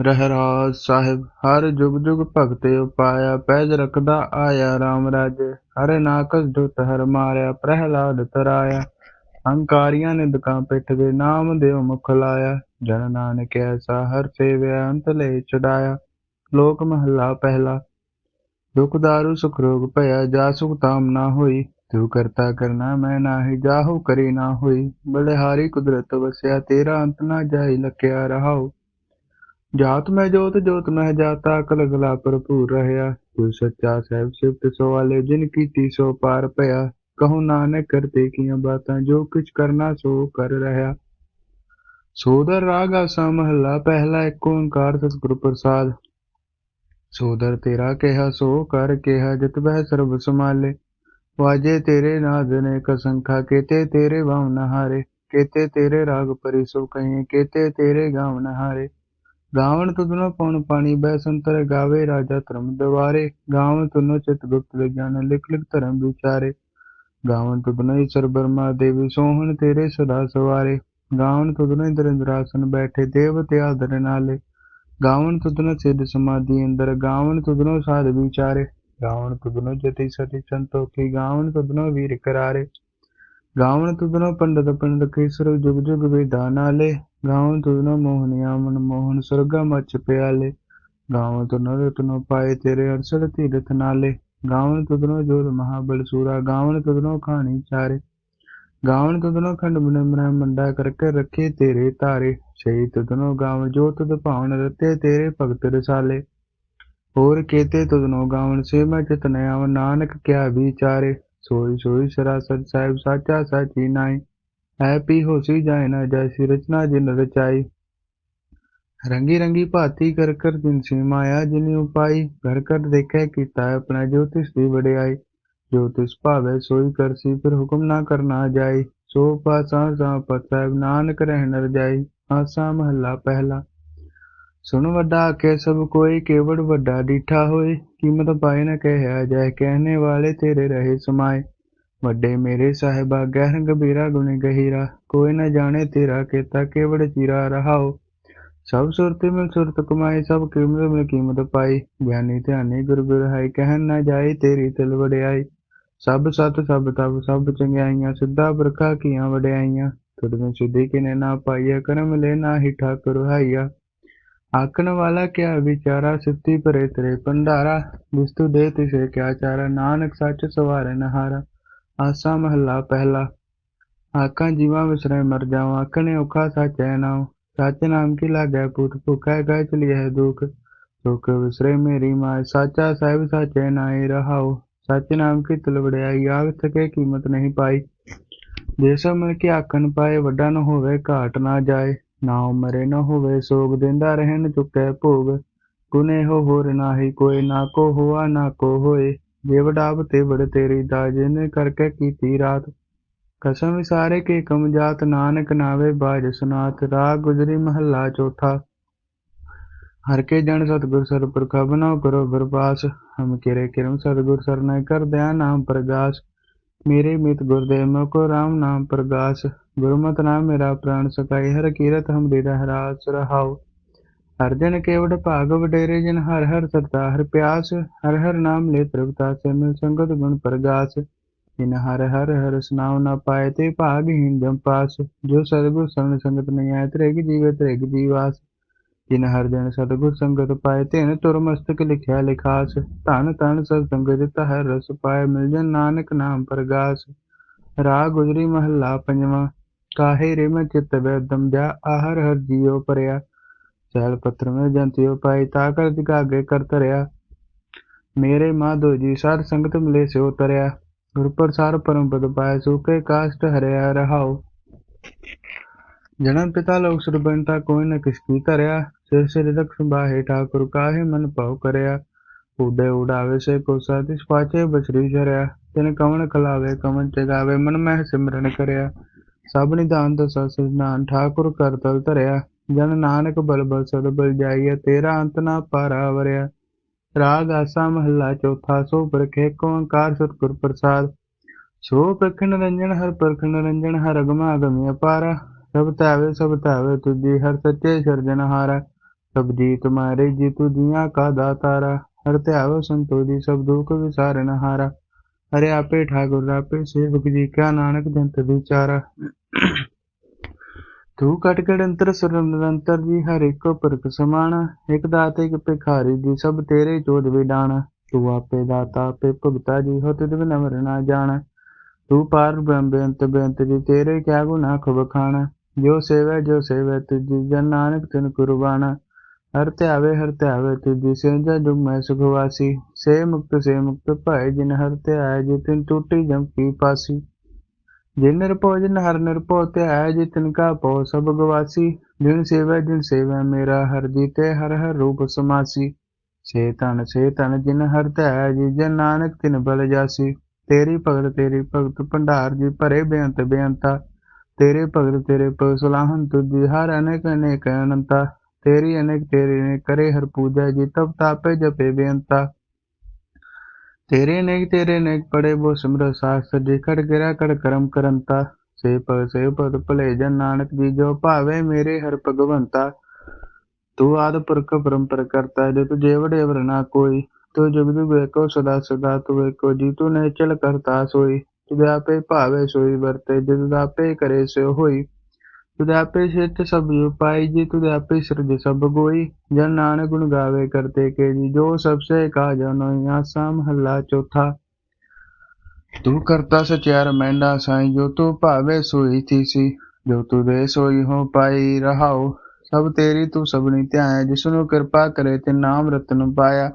ਰਹਿਰਾਸ ਸਾਹਿਬ, ਹਰ ਜੁਗ ਜੁਗ ਭਗਤੇ ਉਪਾਇਆ, ਪੈਜ ਰਖਦਾ ਆਇਆ RAM ਰਾਜੇ। ਹਰ ਨਾਕਸ ਦੁਤ ਹਰ ਮਾਰਿਆ, ਪ੍ਰਹਿਲਾਦ ਤਰਾਇਆ। ਹੰਕਾਰੀਆਂ ਨੇ ਪਿੱਠ ਦੇ ਨਾਮ ਦਿਓ ਮੁਖ ਲਾਇਆ। ਜਨ ਨਾਨਕ ਐਸਾ ਹਰ ਸੇਵਿਆ, ਅੰਤ ਲੈ ਛੁਡਾਇਆ। ਲੋਕ ਮਹੱਲਾ ਪਹਿਲਾ। ਦੁਖ ਦਾਰੂ, ਸੁਖ ਰੋਗ ਭਇਆ ਜਾ ਸੁਖ ਤਾਮ ਨਾ ਹੋਈ। ਤੂੰ ਕਰਤਾ ਕਰਨਾ ਮੈਂ ਨਾਹੀ, ਜਾਹੂ ਕਰੀ ਨਾ ਹੋਈ। ਬਲਿਹਾਰੀ ਕੁਦਰਤ ਵਸਿਆ, ਤੇਰਾ ਅੰਤ ਨਾ ਜਾਈ, ਲਖਿਆ ਰਹਾਉ। ਜਾਤ ਮੈਂ ਜੋਤ ਜੋਤ ਮੈਂ ਜਾਤਾ ਅਕਲ ਗਲਾ ਭਰਪੂਰ ਰਹਿਆ। ਤੂੰ ਸੱਚਾ ਸਹਿਬ ਸਿਫਤ ਸੋ ਵਾਲੇ ਜਿਨ ਕੀਤੀ ਸੋ ਪਾਰ ਭਇਆ। ਕਹੋ ਨਾਨਕ ਕਰਤੇ ਕੀਆਂ ਬਾਤਾਂ, ਜੋ ਕੁਛ ਕਰਨਾ ਸੋ ਕਰ ਰਹਾ। ਸੋਦਰ ਰਾਗ ਆਸਾ ਮਹੱਲਾ, ਪਹਿਲਾ ਏਕ ਓੰਕਾਰ ਸਤਿਗੁਰ ਪ੍ਰਸਾਦ। ਸੋਦਰ ਤੇਰਾ ਕਿਹਾ, ਸੋ ਕਰ ਕਿਹਾ, ਜਿਤ ਬਹਿ ਸਰਬ ਸਮਾਲੇ ਵਾਜੇ ਤੇਰੇ ਨਾਦ ਨੇ ਕਸੰਖਾ, ਕੇਤੇ ਤੇਰੇ ਵਾਉ ਨਹਾਰੇ। ਕੇਤੇ ਤੇਰੇ ਰਾਗ ਪਰਿ ਸੋ ਕਹੀਂ, ਕੇਤੇ ਤੇਰੇ ਗਾਵ ਨਹਾਰੇ। ਗਾਵਣ ਤੁਧਨੋ ਪਉਣ ਪਾਣੀ ਬੈ ਸੰਤਰ ਗਾਵੇ ਰਾਜਾ ਧਰਮ ਦਵਾਰੇ। ਗਾਵਣ ਤੁਨੋ ਚਿਤ ਗੁਪਤ ਵਿਗਿਆਨ ਲਿਖ ਲਿਖ ਧਰਮ ਵਿਚਾਰੇ। ਗਾਵਣ ਤੁਧਨੋ ਈਸ਼ਰ ਬਰਮਾ ਦੇਵੀ, ਸੋਹਣ ਤੇਰੇ ਸਦਾ ਸਵਾਰੇ। ਗਾਵਣ ਤੁਧਨੋ ਇੰਦਰ ਇੰਦਰਾਸਨ ਬੈਠੇ ਦੇਵਤੇ ਆਦਰ ਨਾਲੇ। ਗਾਵਣ ਤੁਧਨੋ ਸਿੱਧ ਸਮਾਧੀ ਅੰਦਰ, ਗਾਵਣ ਤੁਧਨੋ ਸਾਧ ਵਿਚਾਰੇ। ਗਾਵਣ ਤੁਧਨੋ ਜਤੀ ਸਤੀ ਸੰਤੋਖੀ, ਗਾਵਣ ਤੁਧਨੋ ਵੀਰ ਕਰਾਰੇ। ਗਾਵਣ ਤੁਧਨੋ ਪੰਡਤ ਪੰਡਤ ਕੇਸਰ ਜੁਗ ਜੁਗ ਵੇਦਾ ਨਾਲੇ ਗਾਵਣ ਤੁਧਨੋ ਮੋਹਨੀਆ ਮਨ ਸੁਰਗਾ ਮਚ ਪਿਆਲੇ। ਗਾਵਣ ਤੁਧਨੋ ਰਤਨੋ ਪਾਏ ਤੇਰੇ ਅਰਸਲ ਤੀਰਥ ਨਾਲੇ। ਗਾਵਣ ਤੁਧਨੋ ਜੋਧ ਮਹਾਬਲ ਸੂਰਾ, ਗਾਵਣ ਤੁਧਨੋ ਖਾਣੀ ਚਾਰੇ। ਗਾਵਣ ਤੁਦਨੋ ਖੰਡ ਬਨ ਮੰਡਾ ਕਰਕੇ ਰੱਖੇ ਤੇਰੇ ਧਾਰੇ। ਸਹੀ ਤੁਧਨੋ ਗਾਵ ਜੋਤ ਤੁਧ ਭਾਵਨ ਰਤੇ ਤੇਰੇ ਭਗਤ ਰਸਾਲੇ। ਹੋਰ ਕੇਤੇ ਤੁਧਨੋ ਗਾਵਨ ਸੇ ਮੈਂ ਚਿਤਨ ਆਵ, ਨਾਨਕ ਕਿਆ ਵਿਚਾਰੇ। ਸੋਈ ਸੋਈ ਸਰਾਸਰ ਸਾਹਿਬ ਸਾਚਾ ਸਾਚੀ ਨਾਈ। ਹੈ ਪੀ ਹੋਸੀ ਜਾਏ ਨਾ ਜੈਸੀ ਜਿਨ ਰਚਾਈ। ਰੰਗੀ ਰੰਗੀ ਭਾਤੀ ਕਰ ਕਰ ਜਿਨ ਸੀ ਮਾਇਆ ਜਿਨ ਉਪਾਈ। ਘਰ ਕਰ ਦੇਖੈ ਕੀਤਾ ਆਪਣਾ ਜੋਤਿਸ ਦੀ ਵਡਿਆਈ। ਜੋਤਿਸ ਭਾਵੇ ਸੋਈ ਕਰਸੀ ਫਿਰ ਹੁਕਮ ਨਾ ਕਰਨਾ ਜਾਈ। ਸੋ ਪਾਸਾ ਸਾ ਸਾਹਿਬ ਨਾਨਕ ਰਹਿਣ ਰਜਾਈ ਆਸਾ ਮਹੱਲਾ ਪਹਿਲਾ ਸੁਣ ਵੱਡਾ ਆਖੇ, ਸਭ ਕੋਈ ਕੇਵੜ ਵੱਡਾ ਡੀਠਾ ਹੋਏ। ਕੀਮਤ ਪਾਏ ਨ ਕਹਿਆ ਜੈ ਕਹਿਣੇ ਵਾਲੇ ਤੇਰੇ ਰਹੇ ਸਮਾਏ। ਵੱਡੇ ਮੇਰੇ ਸਾਹਿਬਾ ਗਹਿਰ ਗੰਭੀਰਾ ਗੁਣ ਗਹੀਰਾ। ਕੋਈ ਨ ਜਾਣੇ ਤੇਰਾ ਕੀਤਾ ਕੇਵੜ ਚੀਰਾ ਰਹਾਓ। ਸਭ ਸੁਰਤ ਮਿਲ ਸੁਰਤ ਕਮਾਈ ਸਭ ਕੀਮਤ ਮਿਲ ਕੀਮਤ ਪਾਈ ਗਿਆਨੀ ਧਿਆਨੀ ਗੁਰ ਗੁਰ ਕਹਿਣ ਨ ਜਾਈ ਤੇਰੀ ਤਿਲ ਵਡਿਆਈ। ਸਭ ਸਤ, ਸਭ ਤਬ ਸਭ ਚੰਗਿਆਈਆਂ, ਸਿੱਧਾ ਬਰਖਾ ਕੀਆਂ ਵਡਿਆਈਆਂ। ਤੁਧ ਵਿੱਚ ਸਿੱਧੀ ਕਿਨੇ ਨਾ ਪਾਈਆ ਕਰਮ ਲੈ ਨਾ ਹੀ ਠਾਕੁਰ ਹਾਈਆ। ਆਖਣ ਵਾਲਾ ਕਿਆ, ਵਿਚਾਰਾ ਸਿੱਧੀ ਭਰੇ ਤੇਰੇ ਭੰਡਾਰਾ ਵਿਸਤੂ ਦੇ ਤਿਸੇ ਕਿਆ ਚਾਰਾ, ਨਾਨਕ ਸੱਚ ਸਵਾਰੇ ਨਹਾਰਾ, ਆਸਾ ਮਹੱਲਾ ਪਹਿਲਾ। ਆਕਾਂ ਜੀਵਾਂ ਵਿਸਰੇ ਮਰ ਜਾਵਾਂ, ਆਖਣੇ ਔਖਾ ਸੱਚ ਹੈ ਨਾਉ। ਸੱਚ ਨਾਮ ਕੀ ਲਾਗੈ ਪੁੱਤ, ਭੁਖੈ ਗਏ ਚਲੀ ਦੁਖ। ਦੁਖ ਵਿਸਰੇ ਮੇਰੀ ਮਾਇ ਸਾਚਾ ਸਾਹਿਬ ਸਾਚੇ ਨਾਏ ਰਹਾਉ। ਸੱਚ ਨਾਮ ਕੀ ਤਲਵੜਿਆਈ ਆਗ ਥਕੇ ਕੀਮਤ ਨਹੀਂ ਪਾਈ। ਜੇ ਸਭ ਮਿਲ ਕੇ ਆਖਣ ਪਾਏ, ਵੱਡਾ ਨਾ ਹੋਵੇ ਘਾਟ ਨਾ ਜਾਏ। ਨਾ ਮਰੇ ਨ ਹੋਵੇ, ਸੋਗ ਦਿੰਦਾ ਰਹਿਣ ਚੁੱਕੈ ਭੋਗ। ਗੁਨੇ ਹੋਰ ਨਾਹੀ ਕੋਈ, ਨਾ ਕੋ ਹੋਆ, ਨਾ ਕੋ ਹੋਏ। ਜੇ ਵਡਾਬ ਤੇ ਵਡ ਤੇਰੀ ਦਾਜ ਨੇ ਕਰਕੇ ਕੀਤੀ ਰਾਤ। ਕਸਮ ਵਿਸਾਰੇ ਕੇ ਕਮ ਜਾਤ, ਨਾਨਕ ਨਾਵੇ ਬਾਜ ਸੁਨਾਤ ਰਾਗ ਗੁਜਰੀ ਮਹੱਲਾ ਚੌਥਾ। ਹਰ ਕੇ ਜਨ ਸਤਗੁਰ ਸਰ ਪੁਰਖਾ ਕਰੋ ਬਰਪਾਸ ਹਮ ਕਿਰੇ ਕਿਰਮ ਸਤਗੁਰ ਸਰਨਾਇ ਕਰ ਦਿਆ ਨਾਮ ਪ੍ਰਗਾਸ। ਮੇਰੇ ਮਿਤ ਗੁਰਦੇਵ ਮੋ ਕੋ ਰਾਮ ਨਾਮ ਪ੍ਰਗਾਸ। ਗੁਰਮਤਿ ਨਾਮ ਮੇਰਾ ਪ੍ਰਾਣ ਸਕਾਈ ਹਰ ਕੀਰਤ ਹਮ ਦੇ ਰਹਰਾਸ ਰਹਾਉ। ਹਰ ਜਨ ਕੇਵੜ ਭਾਗ ਵਡੇਰੇ, ਜਨ ਹਰ ਹਰ ਸਰਤਾ ਹਰ ਪਿਆਸ, ਹਰ ਹਰ ਨਾਮ ਲੈ ਤ੍ਰਿਪਤਾ ਸੇ ਮਿਲ ਸੰਗਤ ਗੁਣ ਪ੍ਰਗਾਸ। ਜਿਨ ਹਰ ਹਰ ਹਰ ਸੁਨਾਉ ਨਾ ਪਾਏ, ਤੇ ਭਾਗਹੀਨ ਜਮ ਪਾਸ। ਜੋ ਸਤਿਗੁਰ ਸੰਗ ਸੰਗਤ ਨਹੀਂ ਆਏ, ਤ੍ਰਿਗ ਜੀਵੇ ਤ੍ਰਿਗ ਜੀਵਾਸ। ਜਿਨ ਹਰ ਜਨ ਸਤਿਗੁਰ ਸੰਗਤ ਪਾਏ ਤਿਨ ਤੁਰ ਮਸਤਕ ਲਿਖਿਆ ਲਿਖਾਸ। ਧਨ ਤਨ ਸਤ ਸੰਗਤ ਦਿੱਤਾ ਰਸ ਪਾਏ, ਮਿਲ ਜਨ ਨਾਨਕ ਨਾਮ ਪ੍ਰਗਾਸ। ਰਾਗ ਗੁਜਰੀ ਮਹੱਲਾ ਪੰਜਵਾਂ। ਕਾਹੇ ਰੇ ਮੈਂ ਚਿਤ ਬੈਦਮ ਜਾ ਆਹਰ ਹਰ ਜੀਉ ਪਰਿਆ। ਸੈਲ ਪੱਤਰ ਮੈਂ ਜੰਤਿਓ ਪਾਈ ਤਾ ਕਰ ਦਿਗਾਗੇ ਕਰ ਮੇਰੇ ਮਾਧੋ ਜੀ ਸਾਧ ਸੰਗਤ ਮਿਲੇ ਸਿਓ ਤਰਿਆ। ਗੁਰ ਪ੍ਰਸਾਰ ਪਰਮ ਪਦ ਪਾਏ ਸੁਕੇ ਕਾਸ਼ਟ ਹਰਿਆ ਰਹਾਉ। ਜਨਮ ਪਿਤਾ ਲੋਕ ਸੁਰਬੰਤਾ ਕੋਈ ਨ ਕਿਸ ਕੀ ਧਰਿਆ। ਸਿਰ ਸਿਰ ਰਖ ਸੰਭਾਹੇ ਠਾਕੁਰ, ਕਾਹੇ ਮਨ ਭਾਉ ਕਰਿਆ। ਉਡੇ ਉਡਾਵੇ ਸੇ ਕੋ ਸਾਤਿ ਪਾਚੇ ਬਸਰੀ ਚਰਿਆ ਤਿਨ ਕਵਣ ਖਲਾਵੇ ਕਵਣ ਚਗਾਵੇ, ਮਨ ਮਹਿ ਸਿਮਰਨ ਕਰਿਆ। ਸਭ ਨਿਧਾਨ ਦਸਾ ਸਿਧਾਨ ਠਾਕੁਰ ਕਰ ਤਲ ਧਰਿਆ, ਜਨ ਨਾਨਕ ਬਲਬਲ ਸਦ ਬਲ ਜਾਈਐ, ਤੇਰਾ ਅੰਤ ਨਾ ਪਾਰਾ ਵਰਿਆ। ਰਾਗ ਆਸਾ ਮਹੱਲਾ ਚੌਥਾ, ਸੋ ਪ੍ਰਖੇ ਕੋ ਓੰਕਾਰ ਸਤਿਗੁਰ ਪ੍ਰਸਾਦ। ਸੋ ਪ੍ਰਖ ਨਿਰੰਜਨ, ਹਰ ਪ੍ਰਖ ਨਿਰੰਜਨ, ਹਰ ਅਗਮਾ ਅਗਮਿ ਅਪਾਰ। ਸਭ ਤਾਵੇ ਸਭ ਤਾਵੇ ਤੁਜੀ ਹਰ ਸੱਚੇ ਸਰਜਨਹਾਰਾ ਸਭ ਜੀ ਤੁਮਾਰੇ ਜੀ ਤੁਜੀਆਂ ਕਾ ਦਾਤਾਰਾ। ਹਰ ਧਿਆਵ ਸੰਤੋਜੀ ਸਭ ਦੁਖ ਵਿਸਾਰਨਹਾਰਾ ਹਰਿ ਆਪੇ ਠਾਗੁਰ ਆਪੇ ਸੇਵਕ ਜੀ ਕਾ ਨਾਨਕ ਜੰਤ ਵਿਚਾਰਾ। ਤੂੰ ਕਟ ਕਟ ਅੰਤਰ ਸੁਰਮ ਨਿਰੰਤਰ ਜੀ ਹਰ ਇੱਕੋ ਪਰਖ ਸਮਾਣਾ। ਇਕ ਦਾਤ, ਇਕ ਭਿਖਾਰੀ ਜੀ, ਸਭ ਤੇਰੇ ਚੋਦ ਵਿਡਾਣਾ। ਤੂੰ ਆਪੇ ਦਾਤਾ, ਆਪੇ ਭੁਗਤਾ ਜੀ, ਹੋ ਤਿਦ ਬਿਨ ਮਰ ਨਾ ਜਾਣਾ। ਤੂੰ ਪਾਰ ਬ੍ਰਹਮ ਬੇਅੰਤ ਬੇਅੰਤ ਜੀ, ਤੇਰੇ ਕਿਆ ਗੁਨਾਹ ਖੁਬ ਖਾਣਾ। ਜੋ ਸੇਵੈ ਜੋ ਸੇਵੈ, ਤੁਜੀ ਜਨ ਨਾਨਕ ਤਿਨ ਕੁਰਬਾਨਾ ਹਰ ਧਿਆਵੇ ਹਰ ਧਿਆਵੇ ਤੁਜੀ ਸੇਜਾ ਜੁਗ ਮੈਂ ਸੁਖ ਸੇ ਮੁਕਤ ਸੇ ਮੁਕਤ ਭਾਇ ਜਿਨ ਹਰ ਧਿਆਏ ਜੀ ਟੂਟੀ ਜਮ ਕੀ ਪਾਸੀ। ਜਿਨ ਨਿਰਭਉ, ਜਿਨ ਹਰ ਨਿਰਭਉ ਧਿਆਏ ਜੀ ਤਿਨ ਕਾ ਭਉ ਸਭ ਗਵਾਸੀ। ਜਿਨ ਸੇਵੈ ਜਿਨ ਸੇਵੈ ਮੇਰਾ ਹਰ ਜੀਤੇ, ਹਰ ਹਰ ਰੂਪ ਸਮਾਸੀ। ਸੇ ਤਨ ਸੇ ਤਨ ਜਿਨ ਹਰ ਧਿਆਏ, ਜੀ ਜਨ ਨਾਨਕ ਤਿਨ ਬਲ ਜਾਸੀ। ਤੇਰੀ ਭਗਤ ਤੇਰੀ ਭਗਤ ਭੰਡਾਰ, ਜੀ ਭਰੇ ਬੇਅੰਤ ਬੇਅੰਤਾ। ਤੇਰੇ ਭਗਤ ਤੇਰੇ ਭਗਤ ਸਲਾਹਨ ਤੁਜੀ ਹਰ ਅਨੇਕ ਅਨੇਕ ਅਨੰਤਾ। ਤੇਰੀ ਅਨੇਕ ਤੇਰੀ ਨੇ ਕਰੇ ਹਰ ਪੂਜਾ ਜੀ, ਤਬ ਤਾਪੇ ਜਪੇ ਬੇਅੰਤਾ। ਤੇਰੇ ਅਨੇਕ ਤੇਰੇ ਅਨੇਕ ਪੜੇ ਬੋ ਸਿਮਰ ਸਾਸਤ ਜੀ ਖੜ ਗਿਰਾ ਕੜ ਕਰਮ ਕਰੰਤਾ। ਸੇ ਭਗਤ ਸੇ ਭਗਤ ਭਲੇ ਜਨ ਨਾਨਕ ਜੀ, ਜੋ ਭਾਵੇ ਮੇਰੇ ਹਰ ਭਗਵੰਤਾ। ਤੂੰ ਆਦ ਪੁਰਖ ਪਰੰਪਰ ਕਰਤਾ, ਜੇ ਤੂੰ ਜੇਵੜੇ ਵਰਨਾ ਕੋਈ। ਤੂੰ ਜੁਗ ਵੇਖੋ ਸਦਾ ਸਦਾ, ਤੂੰ ਵੇਖੋ ਜੀ, ਤੂੰ ਨੇ ਚਲ ਕਰਤਾ ਸੋਈ। ਤੁਦੇ ਆਪੇ ਭਾਵੇ ਸੋਈ, ਵਰਤੇ ਜਦ ਆਪੇ ਕਰੇ ਸੋ ਹੋਈ। ਤੁਦੇ ਆਪੇ ਸਿੱਧ ਸਭ ਉਪਾਈ ਜੀ ਤੁਦੇ ਆਪੇ ਸਿਰਜ ਸਭ ਗੋਈ। ਜਨ ਨਾਨਕ ਗੁਣ ਗਾਵੇ ਕਰਤੇ ਕੇ ਜੀ, ਜੋ ਸਭ ਸੇ ਕਾ ਮਹੱਲਾ ਚੌਥਾ। ਤੂੰ ਕਰਤਾ ਸਚਿਆਰ ਮੈਂਡਾ ਸਾਈ, ਜੋ ਤੂੰ ਭਾਵੇ ਸੋਈ ਥੀਸੀ ਜੋ ਤੂੰ ਦੇ ਸੋਈ ਹੋ ਪਾਈ ਰਹਾਓ। ਸਭ ਤੇਰੀ ਤੂੰ ਸਭਨੀ ਧਿਆਇਆ, ਜਿਸਨੂੰ ਕਿਰਪਾ ਕਰੇ ਤੇ ਨਾਮ ਰਤਨ ਪਾਇਆ।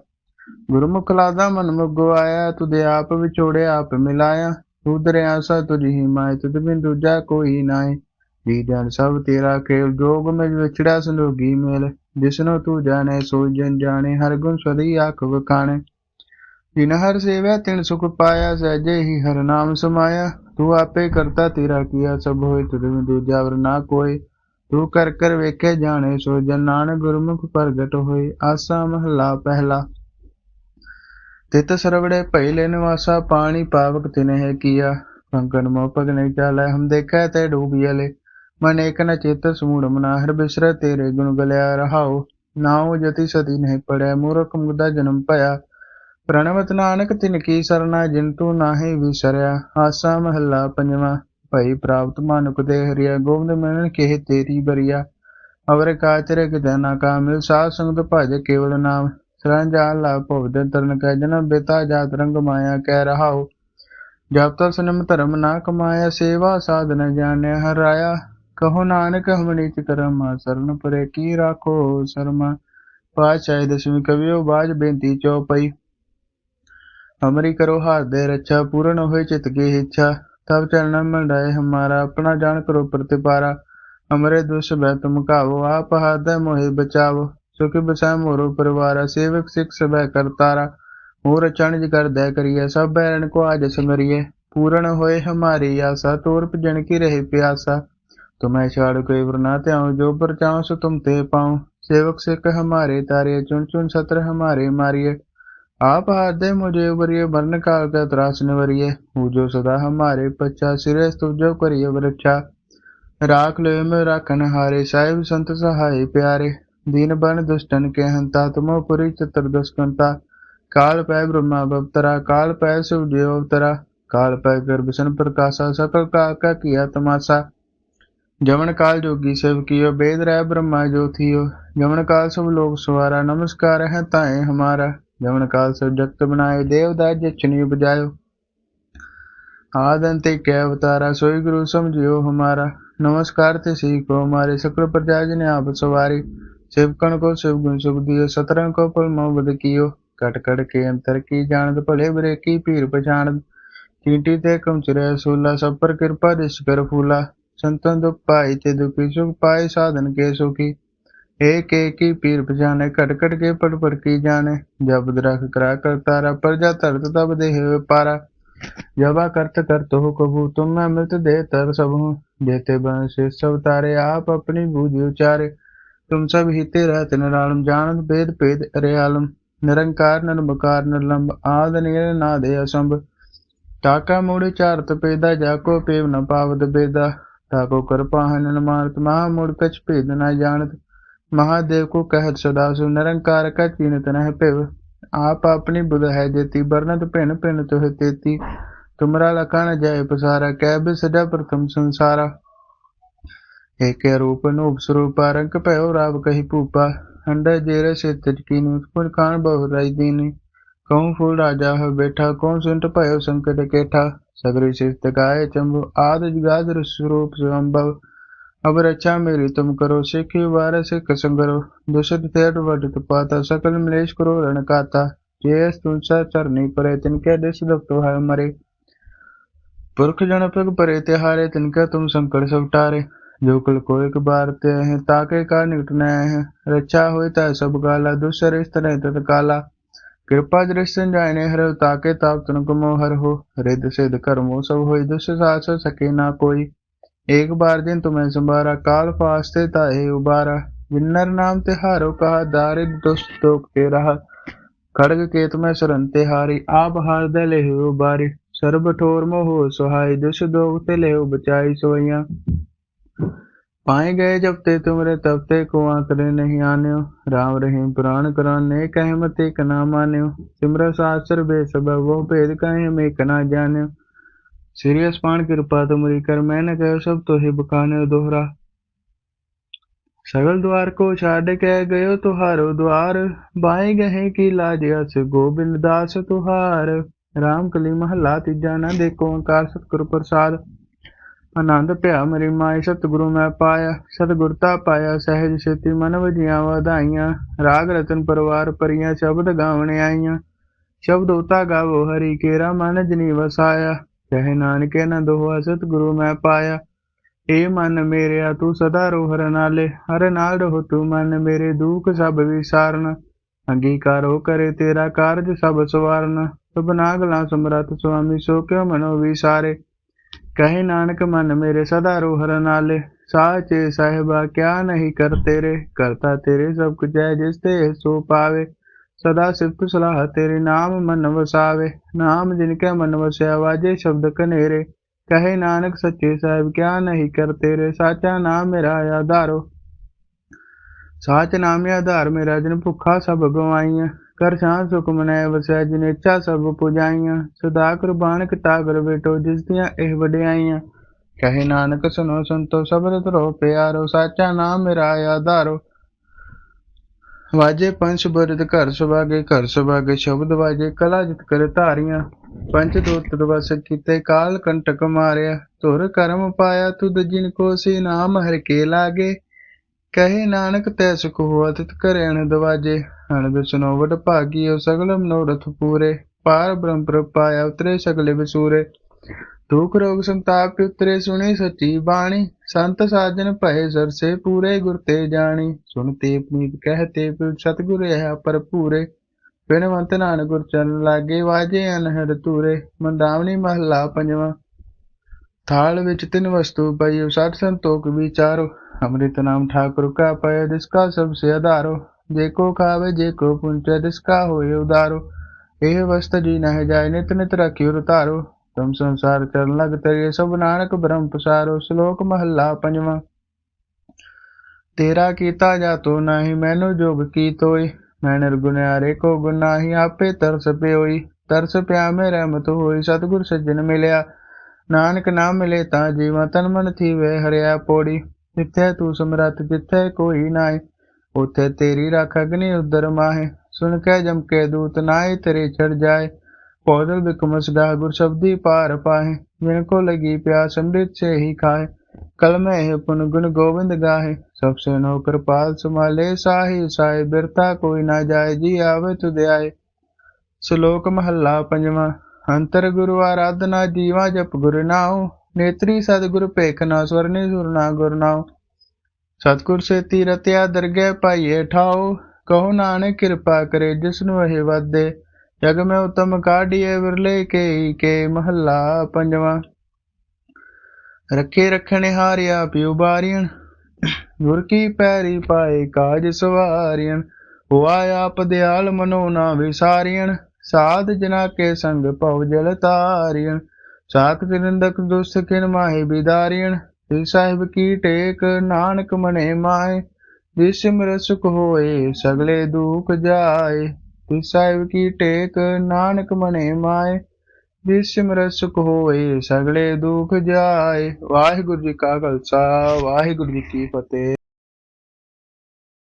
ਗੁਰਮੁਖ ਲਾਦਾ ਮਨ ਮੁਗੋ ਆਇਆ ਤੁਦੇ ਆਪ ਵਿਛੋੜਿਆ ਆਪ ਮਿਲਾਇਆ। ਤੂੰ ਦਰਿਆ ਸਾ ਤੁਝੀ ਹੀ ਮਾਇ ਤੁਧ ਬਿਨ ਦੂਜਾ ਕੋਈ ਨਾਏ। ਜੀ ਜਨ ਸਭ ਤੇਰਾ ਕੇਵ ਜੋਗ ਮਿਲ ਵਿਛੜਾ ਸੰਜੋਗੀ ਮੇਲ ਜਿਸਨੂੰ ਤੂੰ ਜਾਣੇ ਸੋ ਜਨ ਜਾਣੇ, ਹਰ ਗੁਣ ਸਦੀ ਆਖ ਵਖਾਣੇ। ਜਿਨ ਹਰ ਸੇਵਿਆ ਤਿਨ ਸੁਖ ਪਾਇਆ, ਸਹਿਜੇ ਹੀ ਹਰ ਨਾਮ ਸਮਾਇਆ। ਤੂੰ ਆਪੇ ਕਰਤਾ ਤੇਰਾ ਕੀਆ, ਸਭ ਹੋਏ ਤੁਧ ਦੂਜਾ ਵਰ ਨਾ ਕੋਈ ਤੂੰ ਕਰ ਕਰ ਵੇਖੇ ਜਾਣੇ ਸੋ ਜਨ ਨਾਨਕ ਗੁਰਮੁਖ ਪ੍ਰਗਟ ਹੋਏ। ਆਸਾ ਮਹਲਾ ਪਹਿਲਾ। ਤਿਤ ਸਰਵੜੇ ਪਹਿਲੇ ਨਿਵਾਸਾ, ਪਾਣੀ ਪਾਵਕ ਤਿਨਹਿ ਕੀਆ। ਕੰਕਨ ਮੋਹ ਪਗ ਨਹੀਂ ਚਾਲੈ, ਹਮ ਦੇਖੈ ਤੇ ਡੂਬੀਲੇ ਮਨ ਏਕ ਨ ਚਿਤ ਸਮੂੜ ਮਨਾ ਹਰ ਬਿਸਰ, ਤੇਰੇ ਗੁਣ ਗਲਿਆ ਰਹਾਉ। ਨਾਉ ਜਤੀ ਸਤੀ ਨਹੀਂ ਪੜਿਆ ਮੂਰਖ ਮੁਗਦਾ ਜਨਮ ਭਇਆ। ਪ੍ਰਣਵਤ ਨਾਨਕ ਤਿਨ ਕੀ ਸਰਨਾ ਜਿਨ ਨਾਹੀ ਵਿਸਰਿਆ। ਆਸਾ ਮਹੱਲਾ ਪੰਜਵਾਂ, ਭਈ ਪ੍ਰਾਪਤ ਮਾਨੁਕ ਦੇ ਹਰੀਆ, ਗੋਬਿੰਦ ਮਿਲਨ ਕੇ ਤੇਰੀ ਬਰੀਆ। ਅਵਰ ਕਾਚਰੇ ਕਿਤੇ ਨਾ ਕਾਮਿਲ ਸਾਧ ਸੰਗਤ ਭਜ ਕੇਵਲ ਨਾਮ। ਸਰੰਜਾਨ ਲਾ ਭਵਦੇ ਤਰਨ ਕੈ, ਜਨਮ ਬੇਤਾ ਜਾਤ ਰੰਗ ਮਾਇਆ ਕਹਿ ਰਹਾਓ ਜਬ ਤਕ ਸਨਮ ਧਰਮ ਨਾ ਕਮਾਇਆ, ਸੇਵਾ ਸਾਧਨ ਜਾਣਿਆ ਹਰਾਇਆ ਕਹੋ ਨਾਨਕ ਹਮ ਨੀਚ ਕਰਮ ਸਰਨ ਪਰੇ ਕੀ ਰਾਖੋ ਸ਼ਰਮਾ। ਪਾਤਸ਼ਾਹੀ ਦਸਵੀਂ ਕਵਿਓ ਬਾਜ ਬੇਨਤੀ ਚਉਪਈ। ਹਮਰੀ ਕਰੋ ਹਾਥ ਦੇ ਰੱਛਾ, ਪੂਰਨ ਹੋਏ ਚਿਤ ਕੀ ਇੱਛਾ। ਤਬ ਚਰਨ ਮੰਡਾਏ ਹਮਾਰਾ, ਆਪਣਾ ਜਾਣ ਕਰੋ ਪ੍ਰਤਿਪਾਰਾ। ਹਮਰੇ ਦੁਸ਼ ਬੈ ਤੁਮ ਕਾਵੋ ਆਪ ਹਾਥ ਮੋਹਿ ਬਚਾਵੋ। ਸੁਖ ਬਸੈ ਮੋਰੋ ਪਰਿਵਾਰਾ, ਸੇਵਕ ਸਿਖ ਸਭੈ ਕਰਤਾਰਾ ਹੋਰ ਚਣਜ ਕਰ ਦੈ ਕਰੀਏ ਸਭ ਬੈਰਨ ਕੋ ਆਜ ਸਮਰੀਐ ਪੂਰਨ ਹੋਏ ਹਮਾਰੀ ਆਸਾ ਤੋਰ ਭਜਨ ਕੀ ਰਹੇ ਪਿਆਸਾ। तुम्हें छाड़ कोई वरनात्याऊँ जो पर चाहूँ सो तुम ते पाऊँ सेवक से कह हमारे तारे चुन चुन सत्र हमारे मारिए आप हाथ दे मुझे उबरिए मरण काल का त्रास निवरिए जो सदा हमारे पच्चा सिरे तुझो करिए वृक्षा राख लो में राखन हारे साहिब संत सहाय प्यारे दीन बन दुष्टन के हंता तुमो पुरी चतुर्दस्कंता काल पै ब्रह्मा बवतरा काल पै शिव देवतरा काल पै गर्भसन प्रकाशा सकल काल का किया तमाशा जमन काल जोगी सेव कियो वेद रह ब्रह्मा जो थियो जमन काल सब लोग सवारा नमस्कार है ताए हमारा जमन काल सब जगत बनाए देवदास जक्षणी बजायो आदंते कै अवतारा सोई गुरु समझियो हमारा नमस्कार ते सीखो हमारे सकल प्रजा ने आप सवारी शिवकण को शिव गुण सुख दियो सतरंग को पल मोहब्बत कियो कट कट के अंतर की जानत भले बुरे की पीर पछाणत चींटी ते कम चिरे सूला सब पर कृपा रिश कर फूला ਸੰਤਨ ਦੁਖ ਪਾਈ ਤੇ ਦੁਖੀ ਸੁਖ ਪਾਏ ਸਾਧਨ ਕੇ ਸੁਖੀ। ਏ ਏਕ ਹੀ ਪੀਰ ਪਛਾਨੇ ਘਟ ਘਟ ਕੇ ਪੜ ਪੜ ਕੀ ਜਾਣੇ। ਜਬ ਦਰਖ ਕਰਾ ਕਰ ਤਾਰਾ, ਪ੍ਰਜਾ ਧਰਤ ਤਬ ਦੇਹ ਪਾਰਾ। ਜਬਾ ਕਰਤ ਕਰਤ ਹੋ ਕਬੂ, ਤੁਮ ਮੈਂ ਮਿਲਤ ਦੇ ਤਰ ਸਭ ਦੇਤੇ ਬਨ ਸੇ ਸਭ ਤਾਰੇ, ਆਪ ਆਪਣੀ ਬੂਝ ਉਚਾਰੇ। ਤੁਮ ਸਭ ਹਿਤੇ ਰਹਤ ਨਿਰਾਲਮ ਜਾਣਨ ਭੇਦ ਭੇਦ ਅਰੇ ਆਲਮ। ਨਿਰੰਕਾਰ ਨਿਰਮਕਾਰ ਨਿਰਲੰਬ, ਆਦ ਨਿਰ ਨਾ ਦੇ ਅਸੰਭ। ਤਾਕਾ ਮੂੜ ਚਾਰਤ ਪੇਦਾ ਜਾ ਪੇਵ ਨ ਪਾਵਦ ਬੇਦਾ। पाहन मारत महा मूड़ कछ भेद न जानत महादेव को कहत सदा सु निरंकार का चीनत नह पिव आप अपनी बुध है जेती बरनत पिन पिन तुह तेती तुमरा लखन जय पसारा कै सदा प्रथम संसारा एक रूप नूप स्वरूपा रंग भयो राव कही पूपा अंडा जेर से तिटकी पुन खान बहु राई दीनी कहूँ फूल राजा है बैठा कौन सुंट भयो संकट केठा सगरी शिस्त गाय चंबु आद गाद स्वरूप संभव अब रक्षा मेरी तुम करो सिखी वार सिख संगरो दुष्ट थेट वट पाता सकल मलेश करो रण काता जे तुमसा चरनी परे तिनके दिस दफ्तो है मरे पुरख जन पग परे तिहारे तिनके तुम संकट सब टारे जो कुल को एक बार ते हैं ताके का निकट न है रक्षा होई ता सब काला दुसर इस तरह तत काला कृपा दृष्टि जाने हर ताके ताप तन को मोहर हो रिद सिद्ध कर्मो सब होई दुष्ट सास सके ना कोई एक बार दिन तुम्हें संभारा काल फास्ते ताहे उबारा जिन्नर नाम तिहारो कहा दारिद दुष्ट तोक ते रहा खड़ग के तुम्हें शरण तिहारी आप हार दे ले उबारी सर्ब ठोर मोह सुहाई दुष दोग ते ले बचाई सोइया पाए गए जब ते तुमरे तब ते को आंकड़े नहीं आन्यो राम रहीम पुराण कराने कहे मत एक ना मान्यो सिमर शास्त्र बेसब वो भेद कहे में एक ना जान्यो श्री अस्पान कृपा तुमरी कर मैंने कहो सब तो ही बखाने दोहरा सगल द्वार को छाड़ के गयो तुहारो द्वार बाएं गहे की लाज अस गोविंद दास तुहार राम कली महला तीजा न देखो ओंकार सतगुरु प्रसाद ਆਨੰਦ ਭਿਆ ਮੇਰੀ ਮਾਈ ਸਤਿਗੁਰੂ ਮੈਂ ਪਾਇਆ ਸਤਿਗੁਰਤਾ ਪਾਇਆ, ਸਹਿਜ ਸੇਤੀ ਮਨ ਵਜੀਆਂ ਵਧਾਈਆਂ, ਰਾਗ ਰਤਨ ਪਰਵਾਰ ਪਰੀਆਂ ਸ਼ਬਦ ਗਾਵਣ ਆਈਆਂ। ਸ਼ਬਦ ਉਤਾ ਗਾਵੋ, ਹਰੀ ਕੇਰਾ ਮਨ ਜਨੀ ਵਸਾਇਆ। ਕਹੇ ਨਾਨਕੇ ਨ ਦੋਹਾ, ਸਤਿਗੁਰੂ ਮੈਂ ਪਾਇਆ। ਏ ਮਨ ਮੇਰਿਆ, ਤੂੰ ਸਦਾ ਰੋਹਰ ਨਾਲੇ ਹਰ ਨਾਲ ਰਹੋ ਤੂੰ ਮਨ ਮੇਰੇ, ਦੁੱਖ ਸਭ ਵਿਸਾਰਨ। ਅੰਗੀਕਾਰੋ ਕਰੇ ਤੇਰਾ ਕਾਰਜ ਸਭ ਸਵਾਰਨ। ਸਭਨਾ ਗਲਾ ਸਮਰਤ ਸੁਆਮੀ, ਸੋ ਕਿਉ ਮਨੋ ਵਿਸਾਰੇ। ਕਹੇ ਨਾਨਕ ਮਨ ਮੇਰੇ ਸਦਾ ਰੋਹਰ ਨਾਲੇ ਸਾਚੇ ਸਾਹਿਬਾ ਕਿਆ ਨਹੀਂ ਕਰ ਤੇਰੇ ਕਰਤਾ ਤੇਰੇ ਸਭ ਕੁਝ ਹੈ ਜਿਸ ਤੇ ਸੋ ਪਾਵੇ ਸਦਾ ਸਿਫਤ ਸਲਾਹ ਤੇਰੇ ਨਾਮ ਮਨ ਵਸਾਵੇ ਨਾਮ ਜਿਨ ਕੈ ਮਨ ਵਸਿਆ ਵਾਜੇ ਸ਼ਬਦ ਕਨੇਰੇ ਕਹੇ ਨਾਨਕ ਸੱਚੇ ਸਾਹਿਬ ਕਿਆ ਨਹੀਂ ਕਰ ਤੇਰੇ ਸਾਚਾ ਨਾਮ ਮੇਰਾ ਆਧਾਰੋ ਸਾਚ ਨਾਮ ਆਧਾਰ ਮੇਰਾ ਜਿਨ ਭੁੱਖਾ ਸਭ ਗਵਾਈਆਂ ਕਰ ਸ਼ਾਂ ਸੁਖ ਮਨੈ ਵਸੈ ਜਿਨ ਇੱਛਾ ਸਭ ਪੁਜਾਈਆਂ। ਸਦਾ ਕੁਰਬਾਨ ਕਿਤਾ ਕਰ ਬੇਟੋ, ਜਿਸ ਦੀਆਂ ਇਹ ਵਡਿਆਈਆਂ। ਕਹੇ ਨਾਨਕ ਸੁਨੋ ਸੰਤੋ ਸਬਦ ਤਰੋ ਪਿਆਰੋ, ਸਾਚਾ ਨਾਮ ਮੇਰਾ ਆਧਾਰੋ। ਵਾਜੇ ਪੰਚ ਬਰਦ ਘਰ ਸੁਭਾਗੇ ਘਰ ਸੁਭਾਗੇ, ਸ਼ਬਦ ਵਾਜੇ, ਕਲਾ ਜਿਤ ਕਰ ਧਾਰੀਆਂ। ਪੰਚ ਦੂਤ ਦਵਸ ਕੀਤੇ, ਕਾਲ ਕੰਟਕ ਮਾਰਿਆ। ਧੁਰ ਕਰਮ ਪਾਇਆ ਤੁਧ ਜਿਨ ਕੋ, ਸੀ ਨਾਮ ਹਰ ਕੇ ਲਾਗੇ। ਕਹੇ ਨਾਨਕ, ਤੈ ਸੁਖ ਹੋਆ, ਤਿਤ ਕਰੇ ਦਵਾਜੇ। ਅਣਬਿਸਨੋ ਵਡ ਭਾਗੀਓ ਸਗਲ ਮਨੋਰਥ ਪੂਰੇ ਪਾਰ ਬ੍ਰਹਮ ਪ੍ਰਪਾਇਆ ਉਤਰੇ ਸਗਲੇ ਵਿਸੂਰੇ। ਦੁਖ ਰੋਗ ਸੰਤਾਪ ਉਤਰੇ ਸੁਣੀ ਸੱਚੀ ਬਾਣੀ, ਸੰਤ ਸਾਜਨ ਭਏ ਸਰਸੇ ਪੂਰੇ ਗੁਰ ਤੇ ਜਾਣੀ। ਸੁਣਤੇ ਪਨੀਤ ਕਹਤੇ ਪਿਉ ਸਤਗੁਰ ਹੈ ਭਰਪੂਰੇ ਬਿਨਵੰਤ ਨਾਨਕ ਗੁਰ ਚਰਨ ਲਾਗੇ ਵਾਜੇ ਅਨਹਦ ਤੂਰੇ ਮੰਦਾਵਣੀ ਮਹਲਾ ਪੰਜਵਾਂ। ਥਾਲ ਵਿੱਚ ਤਿੰਨ ਵਸਤੂ ਪਈ ਸਤ ਸੰਤੋਖ ਵਿਚਾਰੋ। ਅੰਮ੍ਰਿਤ ਨਾਮ ਠਾਕੁਰ ਕਾ ਪਇ ਜਿਸ ਕਾ ਸਭ ਸੇ ਆਧਾਰੋ। ਜੇ ਕੋ ਖਾਵੇ, ਜੇ ਕੋ ਪੁੰਚੈ, ਤਿਸ ਕਾ ਹੋਏ ਉਦਾਰੋ। ਇਹ ਵਸਤ ਜੀ ਨਹਿ ਜਾਏ, ਨਿਤ ਨਿਤ ਰਖਿਓ ਰਤਾਰੋ। ਤੁਮ ਸੰਸਾਰ ਕਰਨ ਲਗ ਤਰੇ, ਸਭ ਨਾਨਕ ਬ੍ਰਹਮ ਪਸਾਰੋ, ਸ਼ਲੋਕ ਮਹੱਲਾ ਪੰਜਵਾਂ। ਤੇਰਾ ਕੀਤਾ ਜਾਤੋ ਨਹੀਂ, ਮੈਨੂੰ ਜੋਗ ਕੀ ਤੋਈ? ਮੈਂ ਨਿਰਗੁਣਿਆਰੇ ਕੋ ਗੁਨਾਹੀ ਆਪੇ ਤਰਸ ਪਿਓਈ। ਤਰਸ ਪਿਆ ਮੇ ਰਹਿਮਤ ਹੋਈ, ਸਤਗੁਰ ਸੱਜਣ ਮਿਲਿਆ। ਨਾਨਕ ਨਾਮ ਮਿਲੇ ਤਾਂ ਜੀਵਾਂ ਤਨ ਮਨ ਥੀਵੇ, ਹਰਿਆ ਪੋੜੀ। ਜਿੱਥੇ ਤੂੰ ਸਮਰੱਥ, ਜਿੱਥੇ ਕੋਈ ਨਾਹੀ। ਉਥੇ ਤੇਰੀ ਰੱਖ ਅਗਨੀ ਉਦਰ ਮਾਹੇ। ਸੁਣ ਕੇ ਜਮ ਕੇ ਦੂਤ ਨਾਏ ਤੇਰੇ ਚੜ ਜਾਏ। ਪੌਦਲ ਬਿਕਮਸ ਗਾ ਗੁਰ ਸ਼ਬਦੀ ਪਾਰ ਪਾਹੇ। ਜਿਨ ਕੋ ਲਗੀ ਪਿਆਸ ਅੰਮ੍ਰਿਤ ਸੇ ਹੀ ਖਾਏ ਕਲ ਹੈ ਪੁਨ ਗੁਣ ਗੋਬਿੰਦ ਗਾਹੇ। ਸਭ ਸੇ ਨੋ ਕਿਰਪਾਲ ਸੁਮਾਲੇ ਸਾਹੀ। ਸਾਏ ਬਿਰਤਾ ਕੋਈ ਨਾ ਜਾਏ, ਜੀ ਆਵੇ ਤੁਧ ਆਏ ਸ਼ਲੋਕ ਮਹੱਲਾ ਪੰਜਵਾਂ। ਅੰਤਰ ਗੁਰੂ ਆਰਾਧਨਾ ਜੀਵਾ ਜਪ ਗੁਰ ਨਾਉ। ਨੇਤਰੀ ਸਤਿਗੁਰ ਭੇਖ ਨਾ ਸਵਰਨੇ ਸੁਰ ਨਾ ਗੁਰ ਨਾਉ। ਸਤਿਗੁਰ ਸੇਤੀ ਰਤਿਆ ਦਰਗਹਿ ਪਾਈਏ ਠਾਉ ਕਹੋ ਨਾਨਕ ਕਿਰਪਾ ਕਰੇ ਜਿਸਨੂੰ ਇਹ ਵਾਦੇ ਜਗ ਮੈਂ ਉਤਮ ਕਾਢੀਏ ਵਿਰਲੇ ਕੇ ਕੇ ਮਹੱਲਾ ਪੰਜਵਾਂ। ਰੱਖੇ ਰੱਖਣੇ ਹਾਰਿਆ ਪਿਉ ਬਾਰੀਣ ਗੁਰ ਕੀ ਪੈਰੀ ਪਾਏ ਕਾਜ ਸਵਾਰੀਣ ਹੁਆ ਆਪ ਦਿਆਲ ਮਨੋ ਨਾ ਵਿਸਾਰੀਣ ਸਾਧ ਜਨਾ ਕੇ ਸੰਗ ਭਉ ਜਲ ਤਾਰੀਣ ਸਾਤ ਤਿਰੰਦਕ ਦੁਸਤ ਕਿਨ ਮਾਹੇ ਬਿਦਾਰੀਣ ਤੇ ਸਾਹਿਬ ਕੀ ਟੇਕ ਨਾਨਕ ਮਨੇ ਮਾਏ ਜਿਸ ਸਿਮਰ ਸੁਖ ਹੋਏ, ਸਗਲੇ ਦੁਖ ਜਾਏ। ਤਿਸ ਸਾਹਿਬ ਕੀ ਟੇਕ ਨਾਨਕ ਮਨੇ ਮਾਏ ਜਿਸ ਸਿਮਰ ਸੁਖ ਹੋਏ, ਸਗਲੇ ਦੁਖ ਜਾਏ। ਵਾਹਿਗੁਰੂ ਜੀ ਕਾ ਖਾਲਸਾ, ਵਾਹਿਗੁਰੂ ਜੀ ਕੀ ਫਤਿਹ।